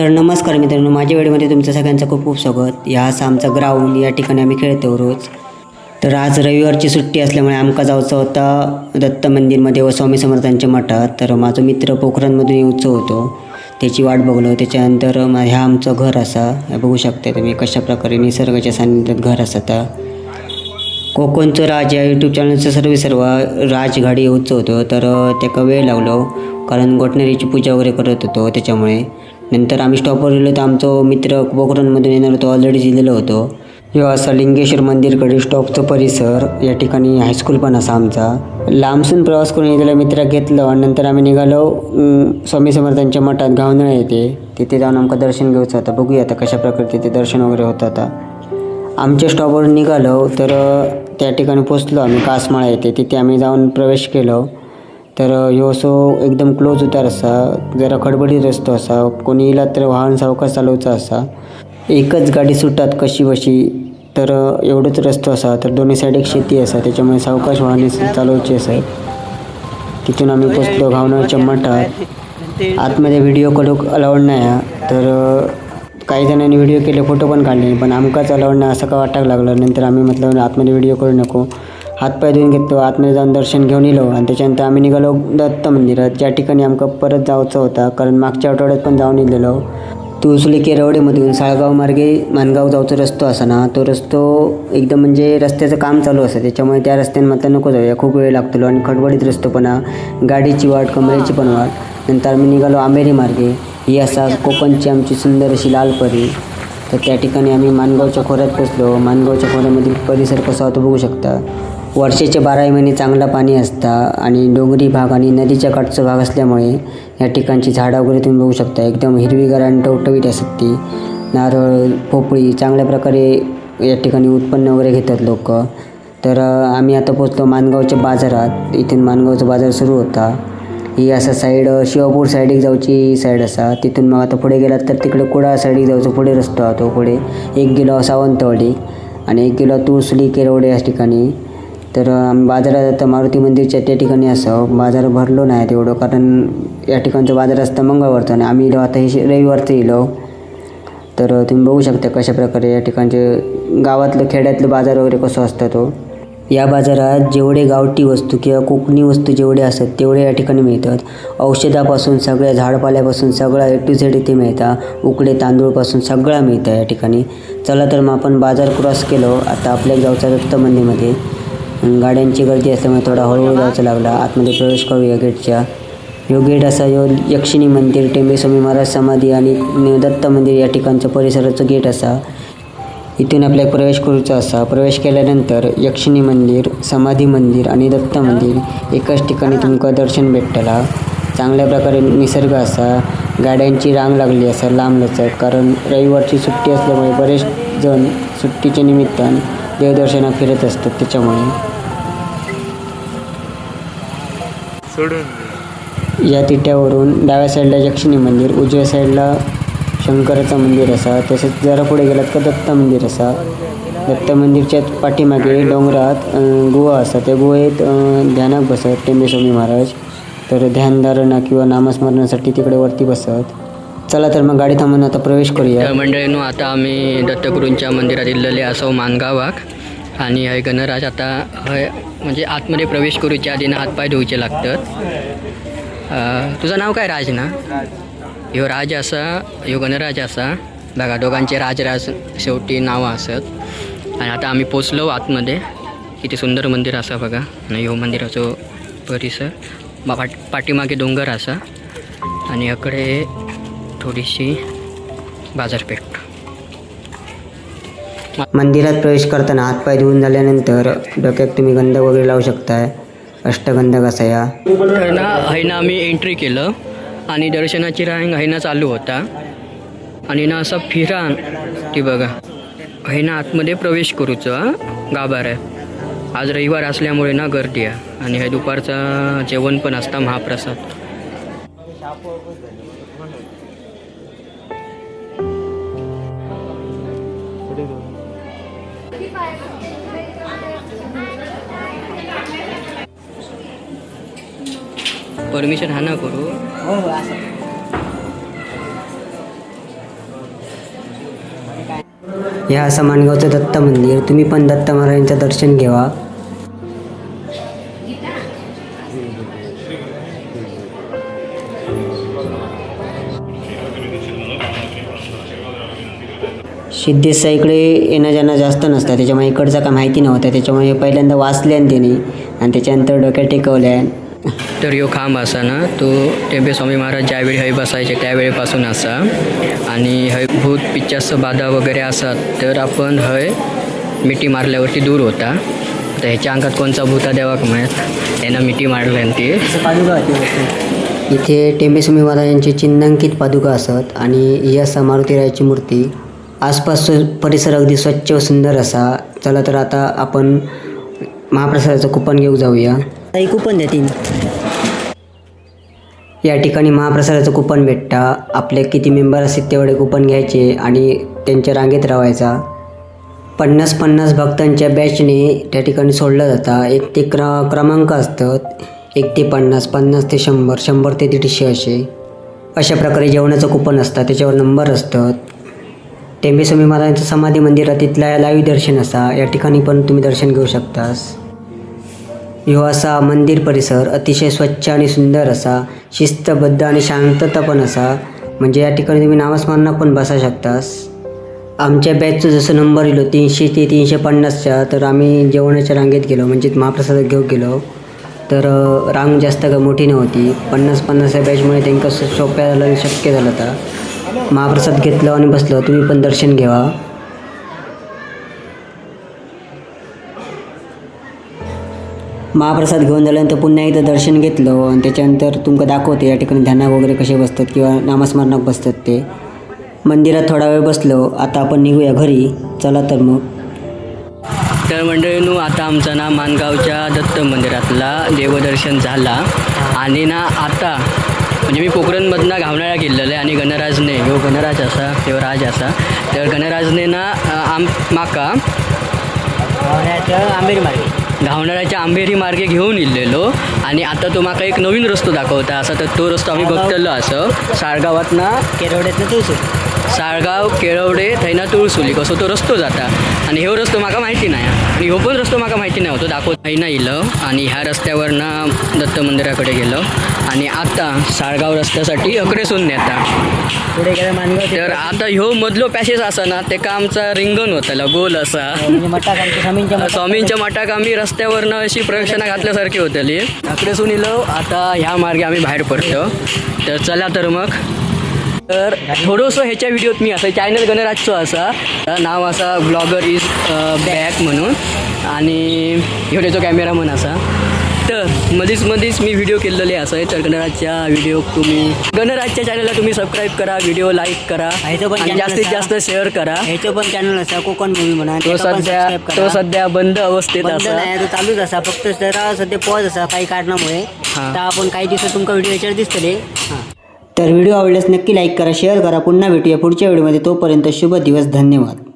तर नमस्कार मित्रांनो माझ्या वेळेमध्ये तुमचं सगळ्यांचं खूप खूप स्वागत. या असा आमचा ग्राउंड या ठिकाणी आम्ही खेळतो रोज. तर आज रविवारची सुट्टी असल्यामुळे आमका जायचं होता? दत्त मंदिरमध्ये व स्वामी समर्थांच्या मठात. तर माझा मित्र पोखरणमधून येऊचं होतो. त्याची वाट बघलो. त्याच्यानंतर ह्या आमचं घर असा. हे बघू शकता तुम्ही कशा प्रकारे निसर्गाच्या सान्निध्यात घर असता कोकणचं राज या यूट्यूब चॅनलचं सर्व सर्व राजगाडी येऊचं होतं. तर त्याका वेळ लागलो. कारण गोटनेरीची पूजा वगैरे करत होतो. त्याच्यामुळे नंतर आम्ही स्टॉपवर गेलो तर आमचा मित्र कोकणमधून येणार होतो ऑलरेडी दिलेलो होतो. किंवा असा लिंगेश्वर मंदिरकडे स्टॉपचं परिसर या ठिकाणी हायस्कूल पण असा आमचा. लांबसून प्रवास करून येलेला मित्र घेतलं आणि नंतर आम्ही निघालो स्वामी समर्थांच्या मठात गावंदळ येते तिथे जाऊन आमचं दर्शन घ्यायचं आता बघूया आता कशा प्रकारे तिथे दर्शन वगैरे होतं आता. आमच्या स्टॉपवर निघालो तर त्या ठिकाणी पोचलो आम्ही कासमाळा येते तिथे आम्ही जाऊन प्रवेश केलो. तर ह्यो असो एकदम क्लोज उतार असा जरा खडबडीत रस्तो असा कोणी येला तर वाहन सावकाश चालवचा असा. एकच गाडी सुटतात कशी बशी तर एवढंच रस्तो असा तर दोन्ही साईड एक शेती असा त्याच्यामुळे सावकाश वाहने चालवची असत तिथून आम्ही पोचलो भावनाच्या मठात. आतमध्ये व्हिडिओ कडूक अलाउड नाही आहे तर काही जणांनी व्हिडिओ केले फोटो पण काढले पण आमकाच अलाउड नाही असं का वाटायला लागलं? नंतर आम्ही म्हटलं आतमध्ये व्हिडिओ करू नको. हातपाय धुवून घेतो आतमध्ये जाऊन दर्शन घेऊन येलो. आणि त्याच्यानंतर आम्ही निघालो दत्त मंदिरात. ज्या ठिकाणी आमकां परत जायचं होता कारण मागच्या आठवड्यात पण जाऊन येलेलो. तुळसुली केरवडेमधून साळगाव मार्गे मानगाव जाऊचा रस्तो असा ना तो रस्तो एकदम म्हणजे रस्त्याचं काम चालू असतं. त्याच्यामुळे त्या रस्त्याने म्हटलं नको जाऊया. खूप वेळ लागतो आणि खडबडीत रस्तो पण गाडीची वाट कमरेची पण वाट. नंतर आम्ही निघालो आंबेरी मार्गे. ही असा कोकणची आमची सुंदर अशी लालपरी तर त्या ठिकाणी आम्ही मानगावच्या खोऱ्यात पोचलो मानगावच्या खोऱ्यामधील परिसर कसा होतो बघू शकता. वर्षाचे बाराही महिने चांगला पाणी असता आणि डोंगरी भाग आणि नदीच्या काठचा भाग असल्यामुळे या ठिकाणची झाडं वगैरे तुम्ही बघू शकता. एकदम हिरवीगार आणि टवटवीत असतात ती नारळ पोपळी चांगल्या प्रकारे या ठिकाणी उत्पन्न वगैरे घेतात लोक. तर आम्ही आता पोचलो मानगावच्या बाजारात. इथून मानगावचा बाजार सुरू होता. ही असा साईड शिवापूर साईडीक जाऊची साईड असा. तिथून मग आता पुढे गेलात तर तिकडे कुडाळ साईडीक जाऊचं पुढे रस्तो तो पुढे एक गेलो सावंतवाडी आणि एक गेलो तुळसुली केरवडे या ठिकाणी. तर आम्ही बाजारात आता मारुती मंदिरच्या त्या ठिकाणी असं बाजार भरलो नाही तेवढं कारण या ठिकाणचं बाजार असतं मंगळवारचं आणि आम्ही आता हे रविवारचं इलो. तर तुम्ही बघू शकता कशा प्रकारे या ठिकाणचे गावातलं खेड्यातलं बाजार वगैरे कसं असतं तो. या बाजारात जेवढे गावठी वस्तू किंवा कोकणी वस्तू जेवढे असतात तेवढे या ठिकाणी मिळतात. औषधापासून सगळ्या झाडपाल्यापासून सगळा ए टू झेड इथे मिळतात उकडे तांदूळपासून सगळा मिळतं या ठिकाणी. चला तर मग आपण बाजार क्रॉस केलो. आता आपल्या गावच्या दत्त मंदिरमध्ये गाड्यांची गर्दी असल्यामुळे थोडा हळूहळू जायचं लागला. आतमध्ये प्रवेश करूया गेटच्या. यो गेट असा यो यक्षिणी मंदिर टेंबेस्वामी महाराज समाधी आणि दत्त मंदिर या ठिकाणचं परिसराचं गेट असा. इथून आपल्याला प्रवेश करूचा असा. प्रवेश केल्यानंतर यक्षिणी मंदिर समाधी मंदिर आणि दत्त मंदिर एकाच ठिकाणी तुमकां दर्शन भेटतला. चांगल्या प्रकारे निसर्ग असा. गाड्यांची रांग लागली असा लांब लचक कारण रविवारची सुट्टी असल्यामुळे बरेच जण सुट्टीच्या निमित्तान देवदर्शनात फिरत असतात त्याच्यामुळे. सोडून या तिट्यावरून डाव्या साईडला यक्षिणी मंदिर उजव्या साईडला शंकराचं मंदिर असा तसेच जरा पुढे गेलात का दत्त मंदिर असा. दत्त मंदिरच्या पाठीमागे डोंगरात गुहा असा. त्या गुहेत ध्यानाक बसत टेंबेस्वामी महाराज. तर ध्यानधारणा किंवा नामस्मरणासाठी तिकडे वरती बसत. चला तर मग गाडी थांबून आता प्रवेश करूया. मंडळीनो आता आम्ही दत्तगुरूंच्या मंदिरात इल्लेले असो मानगावाक आणि हय गणराज आता हय म्हणजे आतमध्ये प्रवेश करूच्या आधी ना हातपाय धुवचे लागतात. तुझं नाव काय राज ना? ह्यो राज असा ह्यो गणराज असा. बघा दोघांचे राजराज शेवटी नावं असत. आणि आता आम्ही पोचलो आतमध्ये. किती सुंदर मंदिर असा बघा. आणि ह्यो मंदिराचो परिसर. पाठीमागे डोंगर असा. आणि अकडे थोडीशी बाजारपेठ. मंदिरात प्रवेश करताना हातपाय धुवून झाल्यानंतर डोक्यात तुम्ही गंधक वगैरे लावू शकताय? अष्टगंधक असा या. तर ना हैना आम्ही एंट्री केलं आणि दर्शनाची रांग हैना चालू होता. आणि ना असं फिरान ती बघा. हैना आतमध्ये प्रवेश करूचो गाभार आहे. आज रविवार असल्यामुळे ना गर्दी आहे. आणि हे दुपारचा जेवण पण असता महाप्रसाद. परमिशन हा ना करू हो हो असं. या समानगावचं दत्त मंदिर तुम्ही पण दत्त महाराजांचं दर्शन घ्यावा सिद्धेश्वर इकडे येणं जाणं जास्त नसतं. त्याच्यामुळे इकडचं काय माहिती नव्हतं. त्याच्यामुळे पहिल्यांदा वाचल्यान त्याने आणि त्याच्यानंतर डोक्यात टेकवल्यान. तर ह्यो खांब असा ना तो टेंबे स्वामी महाराज ज्यावेळी हय बसायचे त्यावेळेपासून असा. आणि हय भूत पिच्चास बाधा वगैरे असतात तर आपण हय मिठी मारल्यावरती दूर होता. तर ह्याच्या अंगात कोणचा भूता देवाक माहीत? यानं मिठी मारल्यान ती. इथे टेंबेस्वामी महाराजांची चिन्हांकित पादुका असत आणि ही असा मारुतीरायाची मूर्ती आसपास परिसर अगदी स्वच्छ व सुंदर असा. चला तर आता आपण महाप्रसादाचं कुपन घेऊ जाऊया. काही कुपन देतील या ठिकाणी महाप्रसादाचं कुपन भेटता. आपले किती मेंबर असतील तेवढे कुपन घ्यायचे आणि त्यांच्या रांगेत राहायचा पन्नास पन्नास भक्तांच्या बॅचने त्या ठिकाणी सोडलं जातं. एक ते क्र क्रमांक असतात. एक ते पन्नास पन्नास ते शंभर शंभर ते दीडशे असे. अशा प्रकारे जेवणाचं कुपन असतं. त्याच्यावर नंबर असतात. टेंबेस्वामी महाराजांचं समाधी मंदिरात तिथला लाईव्ह दर्शन असा. या ठिकाणी पण तुम्ही दर्शन घेऊ शकतास. ह्यो असा मंदिर परिसर अतिशय स्वच्छ आणि सुंदर असा. शिस्तबद्ध आणि शांतता पण असा. म्हणजे या ठिकाणी तुम्ही नामस्मरणात पण बसा शकतास. आमच्या बॅचचं जसं नंबर येलो तीनशे ते तीनशे पन्नासच्या तर आम्ही जेवणाच्या रांगेत गेलो. म्हणजे महाप्रसाद घेऊ गेलो. तर रांग जास्त का मोठी नव्हती. पन्नास पन्नास या बॅचमुळे त्यांना सोप्या झालं आणि शक्य झालं होता महाप्रसाद घेतलं आणि बसलो. तुम्ही पण दर्शन घ्यावा महाप्रसाद घेऊन झाल्यानंतर पुन्हा एकदा दर्शन घेतलं आणि त्याच्यानंतर तुमका दाखवते या ठिकाणी ध्याना वगैरे कसे बसतात किंवा नामस्मरणात बसतात ते. मंदिरात थोडा वेळ बसलो. आता आपण निघूया घरी. चला तर मग. तर मंडळीनू आता आमचा ना मानगावच्या दत्त मंदिरातला देवदर्शन झाला. आणि ना आता म्हणजे मी पोखरणमधनं घावणारा गेलेलं आहे आणि गणराजने ह्यो गणराज असा ह्यो राज असा. तर गणराजने ना आम माका आंबेरी मार्गे. घावणाऱ्याच्या आंबेरी मार्गे घेऊन इल्लेलो. आणि आता तो माका एक नवीन रस्तो दाखवता. असा तर तो रस्तो आम्ही बघतलो असं. साळगावात ना केरवड्यातनं तुळसूर साळगाव केळवडे थैना तुळसुली कसो तो रस्तो जाता. आणि ह्यो रस्तो म्हाका माहिती नाही. आणि ह्यो पण रस्तो म्हाका माहिती नाही होतो. दाखवत थैना इलं. आणि ह्या रस्त्यावरनं दत्त मंदिराकडे गेलो. आणि आता साळगाव रस्त्यासाठी अकडेसून नेता. पुढे गेलं मानगाव तर आता ह्यो मधलो पॅसेज असा ना तेका आमचा रिंगण होतला गोल असा. म्हणजे मठाकांच्या स्वामींच्या मठाक आम्ही रस्त्यावरनं अशी प्रदक्षिणा घातल्यासारखी होतली. अकडेसून इलो. आता ह्या मार्गे आम्ही बाहेर पडतो. तर चला तर मग. तर थोडंसं ह्याच्या व्हिडिओत मी असं चॅनल गणराजचं असा. नाव असा ब्लॉगर इज बॅक म्हणून. आणि त्याचो कॅमेरामन असा. तर मधीच मधीच मी व्हिडिओ केलेले असं तर गणराजच्या व्हिडिओ तुम्ही गणराजच्या चॅनलला तुम्ही सबस्क्राईब करा व्हिडिओ लाईक करा. पण आणि जास्तीत. जास्त शेअर करा. ह्याचं पण चॅनल असा कोकण मूवी म्हणा तो सध्या तो. सध्या बंद अवस्थेत असा. तो चालूच असा. फक्त जरा सध्या पॉज असा काही कारणामुळे. तर आपण काही दिवसात तुमका व्हिडिओ याच्यावर दिसतले तर व्हिडिओ आवडल्यास नक्की लाईक करा शेअर करा. पुन्हा भेटूया पुढच्या व्हिडिओमध्ये. तोपर्यंत शुभ दिवस धन्यवाद.